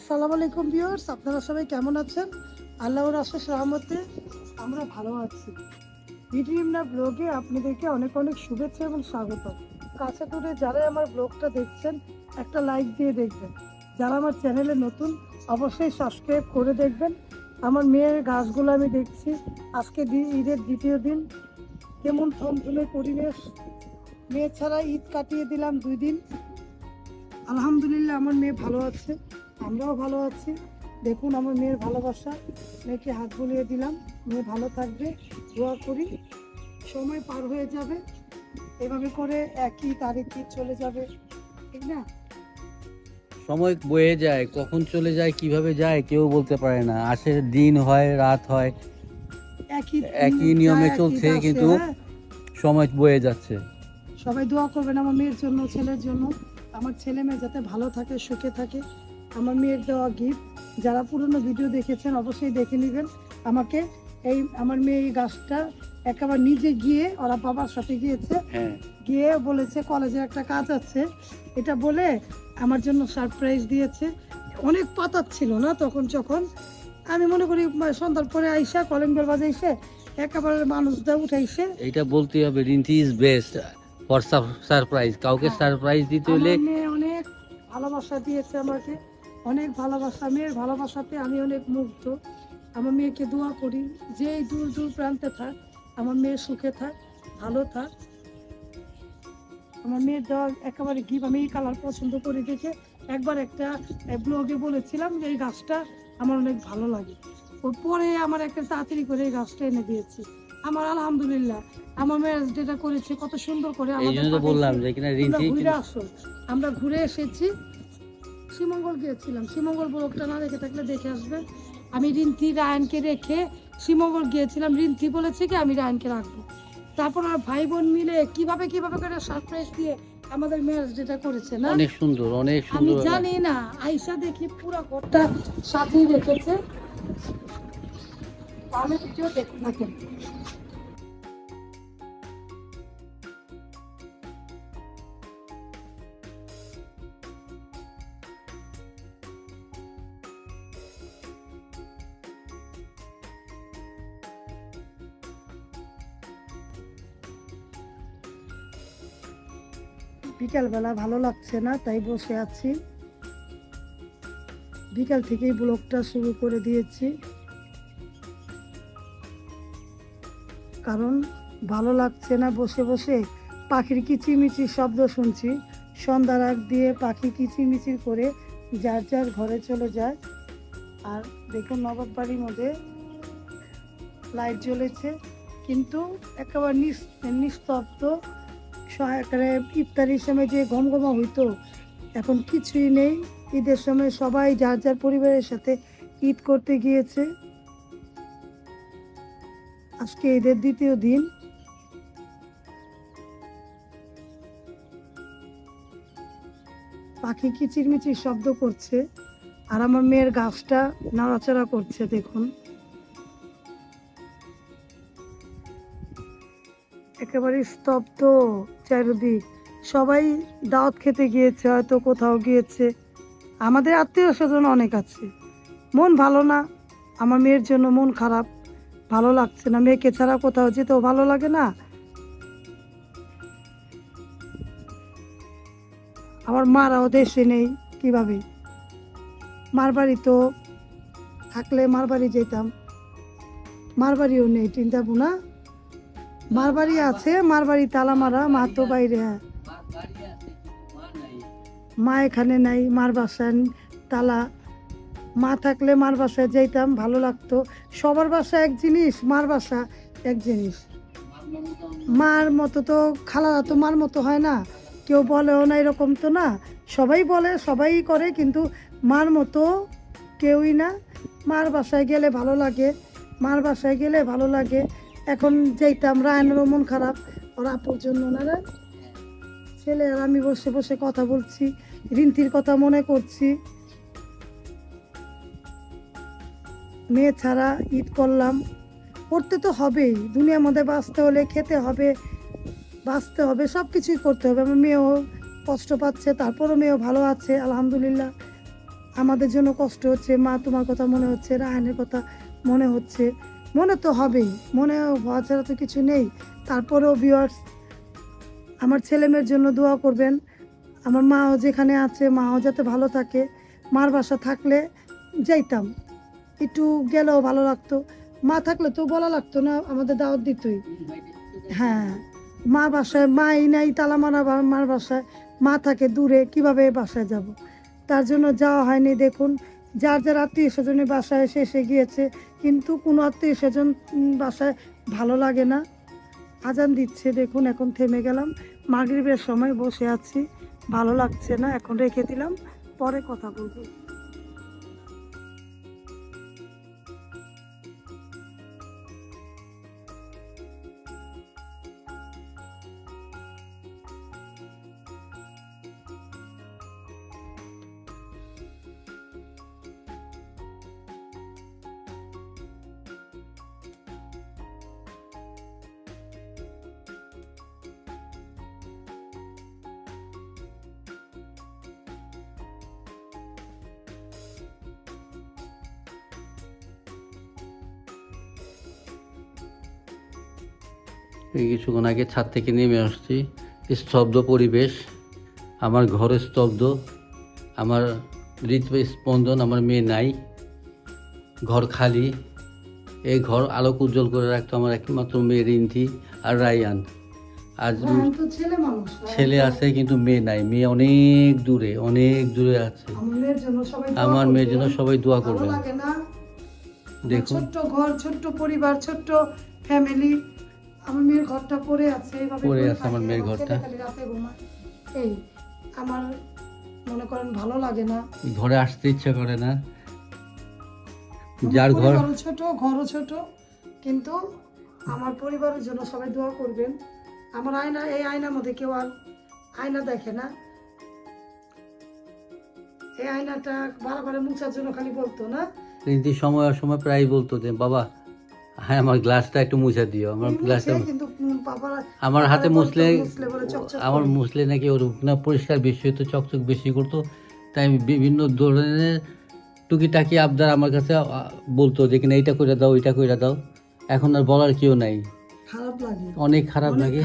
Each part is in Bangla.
আসসালামু আলাইকুম ভিউয়ার্স, আপনারা সবাই কেমন আছেন? আল্লাহর আশিস রহমতে আমরা ভালো আছি। ভিডিওমনা ব্লগে আপনাদেরকে অনেক অনেক শুভেচ্ছা এবং স্বাগত। কাছে দূরে যারা আমার ব্লগটা দেখছেন, একটা লাইক দিয়ে দেখবেন। যারা আমার চ্যানেলে নতুন, অবশ্যই সাবস্ক্রাইব করে দেখবেন। আমার মেয়ের গাছগুলো আমি দেখছি। আজকে ঈদের দ্বিতীয় দিন। কেমন থমথমে পরিবেশ। মেয়ে ছাড়া ঈদ কাটিয়ে দিলাম দুই দিন। আলহামদুলিল্লাহ আমার মেয়ে ভালো আছে আমরাও ভালো আছি। দেখুন আমার মেয়ের ভালোবাসা মেয়েকে হাত বুলিয়ে দিলাম। মেয়ে ভালো থাকবে দোয়া করি। সময় পার হয়ে যাবে এভাবে করে একই তারিখে চলে যাবে ঠিক না? সময় বয়ে যায় কখন চলে যায় কীভাবে যায় কেউ বলতে পারে না। আসে দিন হয় রাত হয় একই একই নিয়মে চলছে, কিন্তু হ্যাঁ। সময় বয়ে যাচ্ছে। সবাই দোয়া করবেন আমার মেয়ের জন্য ছেলের জন্য। আমার ছেলে মেয়ে যাতে ভালো থাকে সুখে থাকে আমার মেয়ের দেওয়া গিফট যারা পুরনো ভিডিও দেখেছেন অবশ্যই দেখে নেবেন। আমাকে এই আমার মেয়ে এই গাছটা একেবারে নিজে গিয়ে ওরা বাবার সাথে গিয়েছে। হ্যাঁ। গিয়ে বলেছে কলেজে একটা কাজ আছে। এটা বলে আমার জন্য সারপ্রাইজ দিয়েছে। অনেক পাতা ছিল না তখন যখন। আমি মনে করি সন্ধ্যার পরে আইসা কলিং বেল বাজাইছে একেবারে মানুষদের উঠাইছে এটা বলতে হবে Rinti is best for surprise কাউকে হ্যাঁ। সারপ্রাইজ দিতে হলে অনেক ভালোবাসা দিয়েছে আমাকে অনেক ভালোবাসা মেয়ের ভালোবাসাতে আমি অনেক মুগ্ধ। আমার মেয়েকে দোয়া করি যে দূর দূর প্রান্তে থাক আমার মেয়ে সুখে থাক ভালো থাক। আমার মেয়ের দেওয়া একেবারে গিফট আমি এই কালার পছন্দ করি দেখে একবার একটা ব্লগে বলেছিলাম যে এই গাছটা আমার অনেক ভালো লাগে। ওর পরে আমার একটা তাড়াতাড়ি করে এই গাছটা এনে দিয়েছি। আমার আলহামদুলিল্লাহ। আমার ম্যারেজ ডেটা করেছে কত সুন্দর করে এই জন্য তো বললাম যে কিনা রিন্টি ঘুরে আসো। আমরা ঘুরে এসেছি। শ্রীমঙ্গল গিয়েছিলাম। শ্রীমঙ্গল ব্লকটা না দেখে থাকলে দেখে আসবে। আমি রিন্তি রায়নকে রেখে শ্রীমঙ্গল গিয়েছিলাম। রিন্তি বলেছে কি আমি রায়নকে রাখব। তারপর আর ভাই বোন মিলে কীভাবে কীভাবে করে সারপ্রাইজ দিয়ে আমাদের ম্যারেজ ডেটা করেছে না? অনেক সুন্দর অনেক আমি জানি না। আইসা দেখি পুরো ঘরটা সাজিয়ে রেখেছে। আমি ভিডিও দেখুন থাকেন বিকালবেলা ভালো লাগছে না, তাই বসে আছি। বিকাল থেকেই ব্লগটা শুরু করে দিয়েছি। কারণ ভালো লাগছে না, বসে বসে পাখির কিচিমিচির শব্দ শুনছি। সন্ধ্যার আগ দিয়ে পাখি কিচিমিচির করে যার যার ঘরে চলে যায়। আর দেখুন নবাব বাড়ির মধ্যে লাইট জ্বলেছে, কিন্তু একেবারে নিস- নিস্তব্ধ। সহায়কারে ইফতারির সময় যে গমগমা হইতো, এখন কিছুই নেই। ঈদের সময় সবাই যার যার পরিবারের সাথে ঈদ করতে গিয়েছে। আজকে ঈদের দ্বিতীয় দিন। পাখি কিচিরমিচির শব্দ করছে, আর আমার মেয়ের গাছটা নাড়াচাড়া করছে, দেখুন। একেবারে স্তব্ধ চারিদিক। সবাই দাওয়াত খেতে গিয়েছে, হয়তো কোথাও গিয়েছে। আমাদের আত্মীয় স্বজন অনেক আছে। মন ভালো না। আমার মেয়ের জন্য মন খারাপ। ভালো লাগছে না। মেয়েকে ছাড়া কোথাও যেতেও ভালো লাগে না। আমার মারাও দেশে নেই। কীভাবে? মার বাড়ি তো থাকলে মার বাড়ি যেতাম। মার বাড়িও নেই, চিন্তা না মার বাড়ি আছে মার বাড়ি তালা মারা মা তো বাইরে হ্যাঁ। মা এখানে নাই, মার বাসায় তালা। মা থাকলে মার বাসায় যাইতাম, ভালো লাগতো। সবার বাসা এক জিনিস, মার বাসা এক জিনিস। মার মতো তো খালারা তো মার মতো হয় না। কেউ বলেও না এরকম তো না। সবাই বলে, সবাই করে, কিন্তু মার মতো কেউই না। মার বাসায় গেলে ভালো লাগে, মার বাসায় গেলে ভালো লাগে। এখন যাইতাম রায়নেরও মন খারাপ, ওর আপুর জন্য না রে। ছেলে, আর আমি বসে বসে কথা বলছি, রিন্তির কথা মনে করছি। মেয়ে ছাড়া ঈদ করলাম। করতে তো হবেই দুনিয়ার মধ্যে বাঁচতে হলে খেতে হবে, বাঁচতে হবে সব কিছুই করতে হবে। আমার মেয়েও কষ্ট পাচ্ছে, তারপরও মেয়েও ভালো আছে, আলহামদুলিল্লাহ। আমাদের জন্য কষ্ট হচ্ছে। মা, তোমার কথা মনে হচ্ছে রায়নের কথা মনে হচ্ছে। মনে তো হবেই মনে হওয়া ছাড়া তো কিছু নেই। তারপরেও ভিউয়ার্স আমার ছেলেমেয়ের জন্য দোয়া করবেন। আমার মাও যেখানে আছে, মাও যাতে ভালো থাকে, মার বাসা থাকলে যাইতাম। একটু গেলেও ভালো লাগতো। মা থাকলে তো বলা লাগতো না, আমাদের দাওয়াত দিতই। হ্যাঁ মা বাসায় মাই নাই, তালা মারা মার বাসায় মা থাকে দূরে, কীভাবে বাসায় যাব? তার জন্য যাওয়া হয়নি, দেখুন। যার যার আত্মীয় স্বজনের বাসায় এসে এসে গিয়েছে, কিন্তু কোনো আত্মীয় স্বজন বাসায় ভালো লাগে না। আজান দিচ্ছে, দেখুন, এখন থেমে গেলাম। মাগরিবের সময় বসে আছি, ভালো লাগছে না, এখন রেখে দিলাম, পরে কথা বলব। কিছুক্ষণ আগে ছাদ থেকে নেমে আসছি। স্তব্ধ পরিবেশ আমার ঘরে স্তব্ধ আমার হৃদয় স্পন্দন আমার মেয়ে নাই ঘর খালি। এই ঘর আলোক উজ্জ্বল করে রাখতো আমার একমাত্র মেয়ে রিন্তি আর রায়ান। আজ ছেলে আছে কিন্তু মেয়ে নাই মেয়ে অনেক দূরে অনেক দূরে আছে। আমার মেয়ের জন্য সবাই দোয়া করবে। দেখুন। ছোট্ট ঘর ছোট্ট পরিবার ছোট্ট ফ্যামিলি আমার মেয়ের ঘরটা পড়ে আছে এইভাবে পড়ে আছে আমার মেয়ের ঘরটা। খালি রাতে ঘুমায়। এই আমার মনে করেন ভালো লাগে না। ঘরে আসতে ইচ্ছা করে না। যার ঘর ছোট ঘরও ছোট কিন্তু আমার পরিবারের জন্য সবাই দোয়া করবেন। আমার আয়না এই আয়নার মধ্যে কেউ আর আয়না দেখে না। এই আয়নাটা বারবার মুছার জন্য খালি বলতো না। সময় সময় প্রায় বলতো যে বাবা হ্যাঁ আমার গ্লাসটা একটু মুছে দিও। আমার গ্লাসটা আমার হাতে মুছলে আমার। মুছলে নাকি ওর না পরিষ্কার বেশি হতো চকচক বেশি করতো। তাই আমি বিভিন্ন ধরনের টুকিটাকি আবদার আমার কাছে বলতো যে কিনা এইটা করে দাও ওইটা করে দাও। এখন আর বলার কেউ নাই। খারাপ লাগে। অনেক খারাপ লাগে।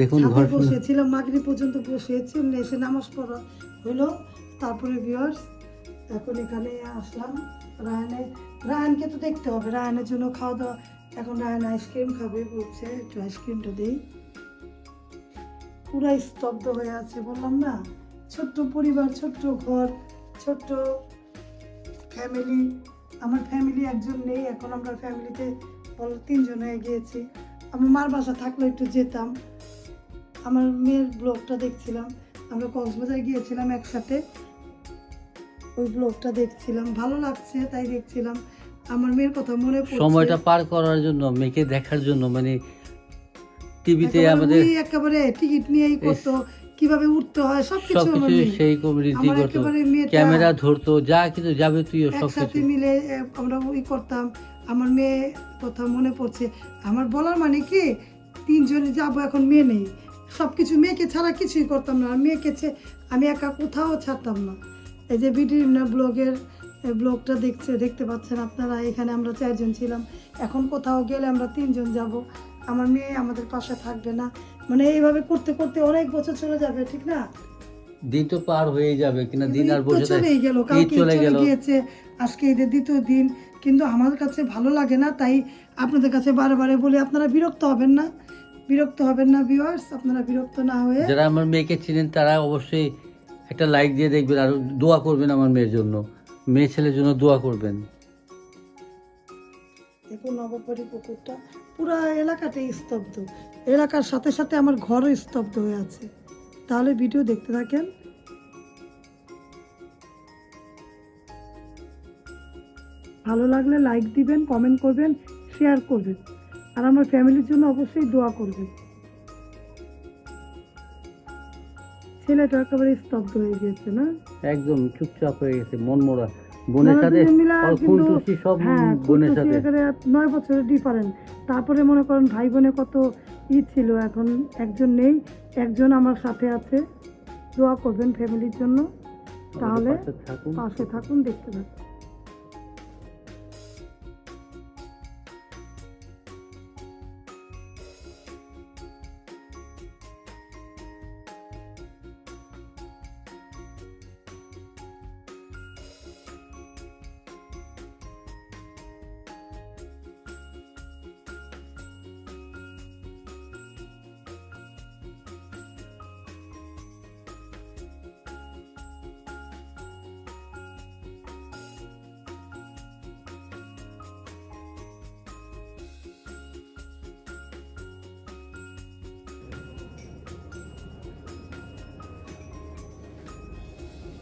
দেখুন ঘর বসেছিলাম মাগরি পর্যন্ত বসেছি এমনি এসে নামাজ পড়া হলো। তারপরে ভিউয়ার্স এখন এখানে আসলাম। রায়নে রায়নকে তো দেখতে হবে। রায়নের জন্য খাওয়া দাওয়া এখন রায়ন আইসক্রিম খাবে, বলছে, একটু আইসক্রিমটা দিই। পুরাই স্তব্ধ হয়ে আছে, বললাম, না, ছোট্ট পরিবার, ছোট্ট ঘর, ছোট্ট ফ্যামিলি আমার ফ্যামিলি একজন নেই, এখন আমরা ফ্যামিলিতে বল, তিনজন হয়ে গিয়েছি। আমার মার বাসা থাকলে একটু যেতাম। আমার মেয়ের ব্লগটা দেখছিলাম। আমরা কক্সবাজার গিয়েছিলাম একসাথে। ওই ব্লগটা দেখছিলাম ভালো লাগছে তাই দেখছিলাম। আমার মেয়ের কথা মনে পড়ছে। সময়টা পার করার জন্য মেয়েকে দেখার জন্য মানে টিভিতে আমাদের একেবারে টিকিট নিয়েই করতো কীভাবে উঠতে হয় সবকিছু সবকিছু সেই কমিউনিটি করতো ক্যামেরা ধরতো যা কিছু যাবতীয় একসাথে সবকিছু মিলে আমরা ওই করতাম। আমার মেয়ে কথা মনে পড়ছে। আমার বলার মানে কি তিনজনে যাব এখন মেয়ে নেই। সব কিছু মেয়েকে ছাড়া কিছুই করতাম না। আর মেয়েকে আমি একা কোথাও ছাড়তাম না। এই যে বিডি ব্লগের ব্লগটা দেখছে দেখতে পাচ্ছেন আপনারা এখানে আমরা চারজন ছিলাম। এখন কোথাও গেলে আমরা তিনজন যাব। আমার মেয়ে আমাদের পাশে থাকবে না। মানে এইভাবে করতে করতে অনেক বছর চলে যাবে ঠিক না? দিন তো পার হয়ে যাবে কিনা দিন আর বসে চলেই গেল কালকে চলে গিয়েছে আজকে ঈদের দ্বিতীয় দিন। কিন্তু আমার কাছে ভালো লাগে না তাই আপনাদের কাছে বারে বারে বলি আপনারা বিরক্ত হবেন না। বিরক্ত হবেন না ভিউয়ার্স আপনারা বিরক্ত না হয়ে যারা আমার মেয়েকে চিনেন তারা অবশ্যই একটা লাইক দিয়ে দেখবেন আর দোয়া করবেন আমার মেয়ের জন্য। মেয়ে ছেলের জন্য দোয়া করবেন। দেখুন নববাড়ি পুকুরটা পুরো এলাকাটাই স্তব্ধ। এলাকার সাথে সাথে আমার ঘরও স্তব্ধ হয়ে আছে। তাহলে ভিডিও দেখতে থাকেন। ভালো লাগলে লাইক দিবেন কমেন্ট করবেন শেয়ার করবেন। আর আমার ফ্যামিলির জন্য অবশ্যই দোয়া করবেন। ছেলেটা একেবারে স্তব্ধ হয়ে গেছে না? একদম চুপচাপ হয়ে গেছে মন মোড়া বোনের সাথে খুনটুসি সব হ্যাঁ বোনের সাথে। নয় বছরের ডিফারেন্ট তারপরে মনে করেন ভাই বোনে কত ই ছিল এখন একজন নেই একজন আমার সাথে আছে। দোয়া করবেন ফ্যামিলির জন্য। তাহলে পাশে থাকুন। পাশে থাকুন দেখতে থাকুন।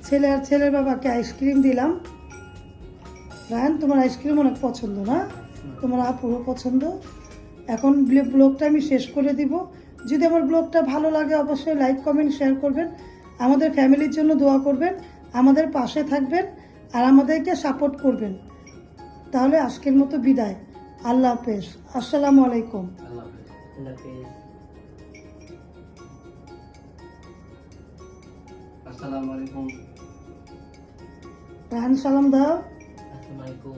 ছেলে আর ছেলের বাবাকে আইসক্রিম দিলাম। রায়ন, তোমার আইসক্রিম অনেক পছন্দ না? তোমার আপুরও পছন্দ। এখন ব্লগটা আমি শেষ করে দিব। যদি আমার ব্লগটা ভালো লাগে, অবশ্যই লাইক, কমেন্ট, শেয়ার করবেন। আমাদের ফ্যামিলির জন্য দোয়া করবেন। আমাদের পাশে থাকবেন আর আমাদেরকে সাপোর্ট করবেন। তাহলে আজকের মতো বিদায়। আল্লাহ হাফেজ। আসসালামু আলাইকুম। আল্লাহ হাফেজ। আসসালামু আলাইকুম। রাহান সালাম দাও আসসালামু আলাইকুম